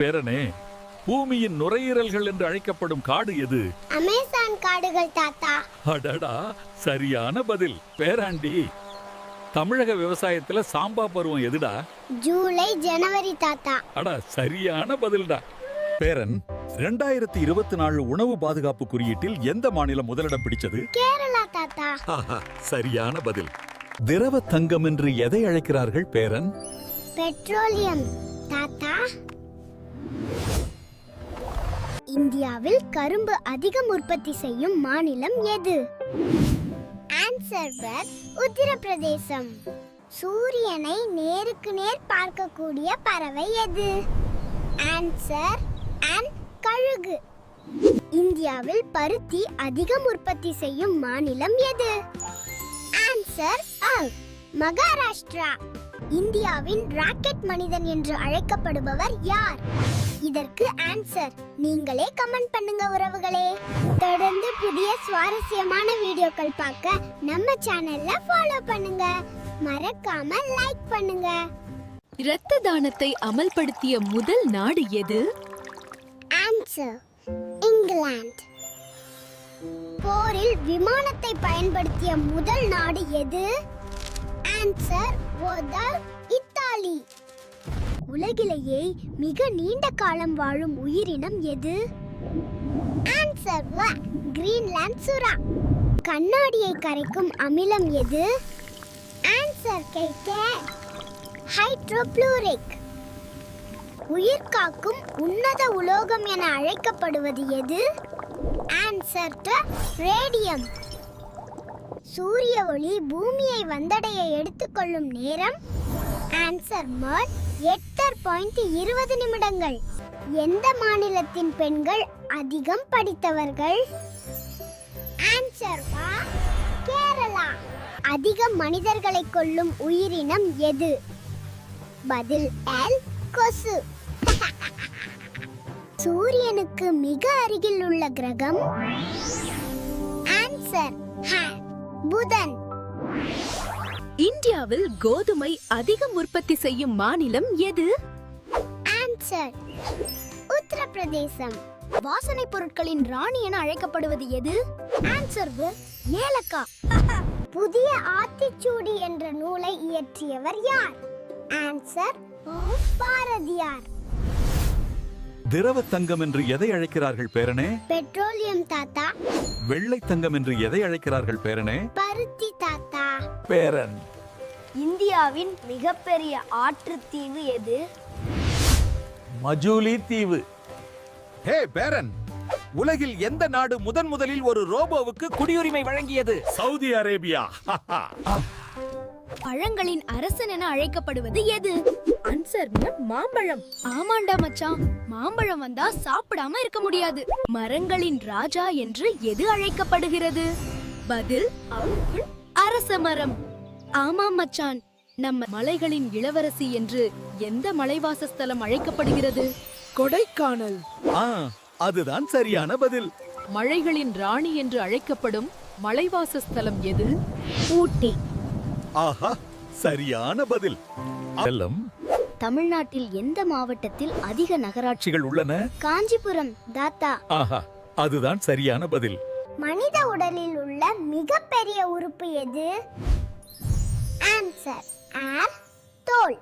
பேரனே பூமியின் நுரையீரல்கள் என்று அழைக்கப்படும் காடு எது? அமேசான் காடுகள் தாத்தா. அடடா சரியான பதில். பேராண்டி தமிழக விவசாயத்துல சாம்பா பருவம் எதுடா? ஜூலை ஜனவரி தாத்தா. அடா சரியான பதில்டா. பேரன் ரெண்டாயிரத்தி இருபத்தி நாலு உணவு பாதுகாப்பு குறியீட்டில் எந்த மாநிலம் முதலிடம் பிடிச்சது கேரளா தாத்தா. ஆஹா, சரியான பதில். திரவ தங்கம் என்று எதை அழைக்கிறார்கள் பேரன்? பெட்ரோலியம் தாத்தா. இந்தியாவில் கரும்பு அதிகம் உற்பத்தி செய்யும் மாநிலம் எது? ஆன்சர் உத்தரப்பிரதேசம். சூரியனை நேருக்கு நேர் பார்க்கக்கூடிய பறவை எது? ஆன்சர் அண்ட் கழுகு. இந்தியாவில் பருத்தி அதிகம் உற்பத்தி செய்யும் மாநிலம் எது? ஆன்சர் மகாராஷ்டிரா. இந்தியாவின் ராக்கெட் மனிதன் என்று அழைக்கப்படுபவர் யார்? இதற்கு ஆன்சர் நீங்களே கமெண்ட் பண்ணுங்க உறவுகளே. தொடர்ந்து புதிய சுவாரஸ்யமான வீடியோக்கள் பார்க்க நம்ம சேனல்ல ஃபாலோ பண்ணுங்க. மறக்காம லைக் பண்ணுங்க. இரத்த தானத்தை அமல்படுத்திய முதல் நாடு எது? ஆன்சர் இங்கிலாந்து போரில் விமானத்தை பயன்படுத்திய முதல் நாடு எது? ஆன்சர் முதல் இத்தாலி உலகிலேயே மிக நீண்ட காலம் வாழும் உயிரினம் எது? ஆன்சர் கிரீன்லாந்து சுறா. கண்ணாடியை கரைக்கும் அமிலம் எது? ஆன்சர் கேக்கே ஹைட்ரோப்ளூரிக் உயிர் காக்கும் உன்னத உலோகம் என அழைக்கப்படுவது எது? ஆன்சர் ரேடியம் சூரிய ஒளி பூமியை வந்தடைய எடுத்துக்கொள்ளும் நேரம். ஆன்சர் மர்ட் எட்டர் பாயிண்ட் இருபது நிமிடங்கள். எந்த மாநிலத்தின் பெண்கள் அதிகம் படித்தவர்கள்? ஆன்சர் வா. கேரளா. அதிக மனிதர்களை கொல்லும் உயிரினம் எது? பதில் எல் கொசு. சூரியனுக்கு மிக அருகில் உள்ள கிரகம்? ஆன்சர் புதன் இந்தியாவில் கோதுமை அதிகம் உற்பத்தி செய்யும் மாநிலம் எது? ஆன்சர் உத்தரப்பிரதேசம். வாசனை பொருட்களின் ராணி என அழைக்கப்படுவது எது? ஆன்சர் ஏலக்காய். புதிய ஆத்திச்சூடி என்ற நூலை இயற்றியவர் யார்? ஆன்சர் பாரதியார். திரவ தங்கம் என்று எதை அழைக்கிறார்கள் பேரனே? பெட்ரோலியம் தாத்தா. வெள்ளை தங்கம் என்று எதை அழைக்கிறார்கள் பேரனே? பருத்தி தாத்தா. பேரன். இந்தியாவின் மிகப்பெரிய ஆற்றுத்தீவு எது? மஜூலி தீவு. ஹே பேரன். உலகில் எந்த நாடு முதன் முதலில் ஒரு ரோபோவுக்கு குடியுரிமை வழங்கியது? Saudi Arabia. பழங்களின் அரசன் என அழைக்கப்படுவது எது? ஆன்சர் மாம்பழம். ஆமாண்டா மச்சான். மாம்பழம் வந்தா சாப்பிடாம இருக்க முடியாது. மரங்களின் ராஜா என்று எது அழைக்கப்படுகிறது? பதில் அரச மரம். ஆமாம் மச்சான். நம்ம மலைகளின் இளவரசி என்று எந்த மலைவாசஸ்தலம் அழைக்கப்படுகிறது? கொடைக்கானல். ஆ அதுதான் சரியான பதில். மழைகளின் ராணி என்று அழைக்கப்படும் மலைவாசஸ்தலம் எது? ஊட்டி. ஆஹா சரியான பதில். செல்லம். தமிழ்நாட்டில் எந்த மாவட்டத்தில் அதிக நகராட்சி ஆட்சிகள் உள்ளன? காஞ்சிபுரம் தாத்தா. ஆஹா அதுதான் சரியான பதில். மனித உடலில் உள்ள மிகப்பெரிய உறுப்பு எது? ஆன்சர் ஆர் தோல்.